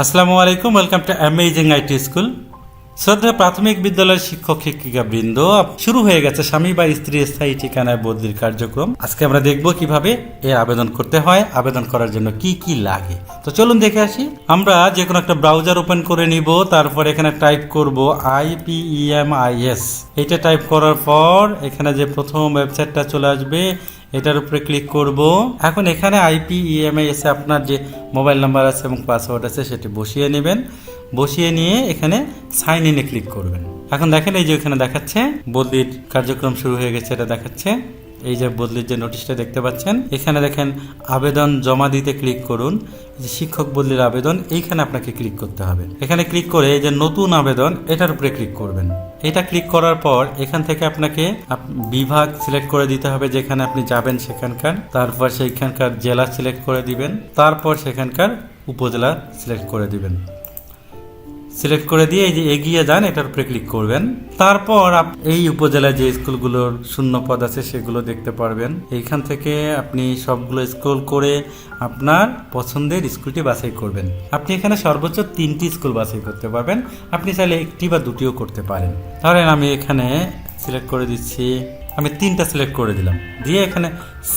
আসসালামু আলাইকুম welcome to amazing IT school Shraddha প্রাথমিক বিদ্যালয়ের শিক্ষক শিক্ষিকা বৃন্দ শুরু হয়ে গেছে স্বামী বা স্ত্রী স্থায়ী ঠিকানায় বদলির কার্যক্রম। আজকে আমরা দেখব কীভাবে এর আবেদন করতে হয়, আবেদন করার জন্য কি কি লাগে। তো চলুন দেখে আসি। আমরা যে কোনো একটা ব্রাউজার ওপেন করে নিব, তারপর এখানে টাইপ করব আইপিইএমআইএস এটা টাইপ করার পর এখানে যে প্রথম ওয়েবসাইটটা চলে আসবে, এটার উপরে ক্লিক করব। এখন এখানে আইপি ইএমআইএস আপনার যে মোবাইল নাম্বার আছে এবং পাসওয়ার্ড আছে সেটি বসিয়ে নেবেন। বসিয়ে নিয়ে এখানে সাইন ইনে ক্লিক করবেন। এখন দেখেন এই যে এখানে দেখাচ্ছে, বদলির কার্যক্রম শুরু হয়ে গেছে, এটা দেখাচ্ছে। এই যে বদলির যে নোটিশটা দেখতে পাচ্ছেন, এখানে দেখেন আবেদন জমা দিতে ক্লিক করুন। যে শিক্ষক বদলির আবেদন, এইখানে আপনাকে ক্লিক করতে হবে। এখানে ক্লিক করে এই যে নতুন আবেদন, এটার উপরে ক্লিক করবেন। এটা ক্লিক করার পর এখান থেকে আপনাকে আপ- বিভাগ সিলেক্ট করে দিতে হবে, যেখানে আপনি যাবেন সেখানকার। তারপর সেইখানকার জেলা সিলেক্ট করে দিবেন। তারপর সেখানকার উপজেলা সিলেক্ট করে দিবেন। সিলেক্ট করে দিয়ে এই যে এগিয়ে যান, এটার উপরে ক্লিক করবেন। তারপর এই উপজেলায় যে স্কুলগুলোর শূন্য পদ আছে, সেগুলো দেখতে পারবেন। এইখান থেকে আপনি সবগুলো স্কুল করে আপনার পছন্দের স্কুলটি বাছাই করবেন। আপনি এখানে সর্বোচ্চ তিনটি স্কুল বাছাই করতে পারবেন। আপনি চাইলে একটি বা দুটিও করতে পারেন। ধরেন আমি এখানে সিলেক্ট করে দিচ্ছি, আমি তিনটা সিলেক্ট করে দিলাম। দিয়ে এখানে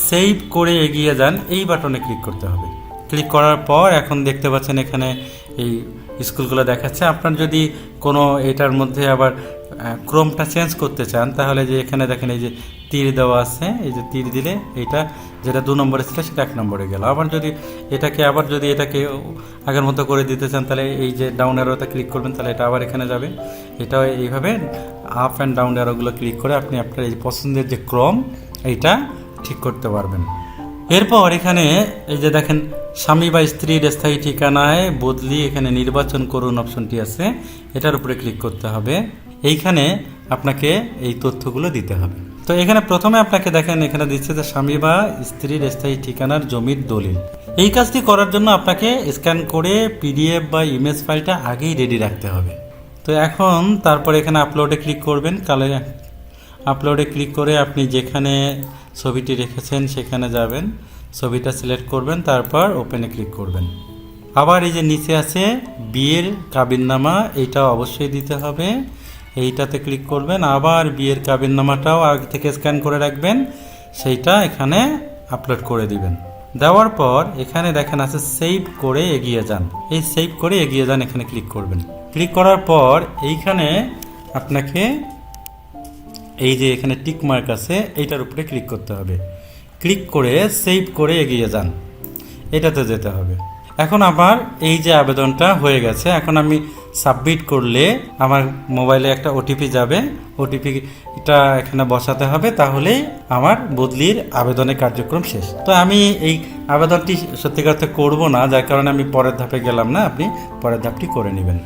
সেভ করে এগিয়ে যান, এই বাটনে ক্লিক করতে হবে। ক্লিক করার পর এখন দেখতে পাচ্ছেন এখানে এই স্কুলগুলো দেখাচ্ছে। আপনার যদি কোনো এটার মধ্যে আবার ক্রমটা চেঞ্জ করতে চান, তাহলে যে এখানে দেখেন এই যে তীর দেওয়া আছে, এই যে তীর দিলে এটা যেটা দু নম্বরে ছিল সেটা এক নম্বরে গেল। আবার যদি এটাকে, আবার যদি এটাকে আগের মতো করে দিতে চান, তাহলে এই যে ডাউন অ্যারোতে ক্লিক করবেন, তাহলে এটা আবার এখানে যাবে। এটা এইভাবে আপ অ্যান্ড ডাউন অ্যারোগুলো ক্লিক করে আপনি আপনার এই পছন্দের যে ক্রম, এইটা ঠিক করতে পারবেন। এরপর এখানে এই যে দেখেন, স্বামী বা স্ত্রীর স্থায়ী ঠিকানায় বদলি এখানে নির্বাচন করুন অপশনটি আছে। এটার উপরে ক্লিক করতে হবে। এইখানে আপনাকে এই তথ্যগুলো দিতে হবে। তো এখানে প্রথমে আপনাকে দেখেন, এখানে দিচ্ছে যে স্বামী বা স্ত্রীর স্থায়ী ঠিকানার জমির দলিল। এই কাজটি করার জন্য আপনাকে স্ক্যান করে পিডিএফ বা ইমেজ ফাইলটা আগেই রেডি রাখতে হবে। তো এখন তারপর এখানে আপলোডে ক্লিক করবেন। কালে আপলোডে ক্লিক করে আপনি যেখানে ছবিটি রেখেছেন, সেখানে যাবেন, ছবিটা সিলেক্ট করবেন, তারপর ওপেনে ক্লিক করবেন। আবার এই যে নিচে আছে, বিয়ের কাবিননামা এইটা অবশ্যই দিতে হবে। এইটাতে ক্লিক করবেন, আবার বিয়ের কাবিননামাটাও আগে থেকে স্ক্যান করে রাখবেন, সেইটা এখানে আপলোড করে দিবেন। দেওয়ার পর এখানে দেখেন আছে সেভ করে এগিয়ে যান। এই সেভ করে এগিয়ে যান, এখানে ক্লিক করবেন। ক্লিক করার পর এইখানে আপনাকে এই যে এখানে টিক মার্ক আছে, এইটার উপরে ক্লিক করতে হবে। ক্লিক করে সেভ করে এগিয়ে যান। এটাতে যেতে হবে। এখন আমার এই যে আবেদনটা হয়ে গেছে, এখন আমি সাবমিট করলে আমার মোবাইলে একটা ওটিপি যাবে। ওটিপিটা এখানে বসাতে হবে, তাহলেই আমার বদলির আবেদনের কার্যক্রম শেষ। তো আমি এই আবেদনটি সত্যিকার করব না, যার কারণে আমি পরের ধাপে গেলাম না, আপনি পরের ধাপটি করে নেবেন।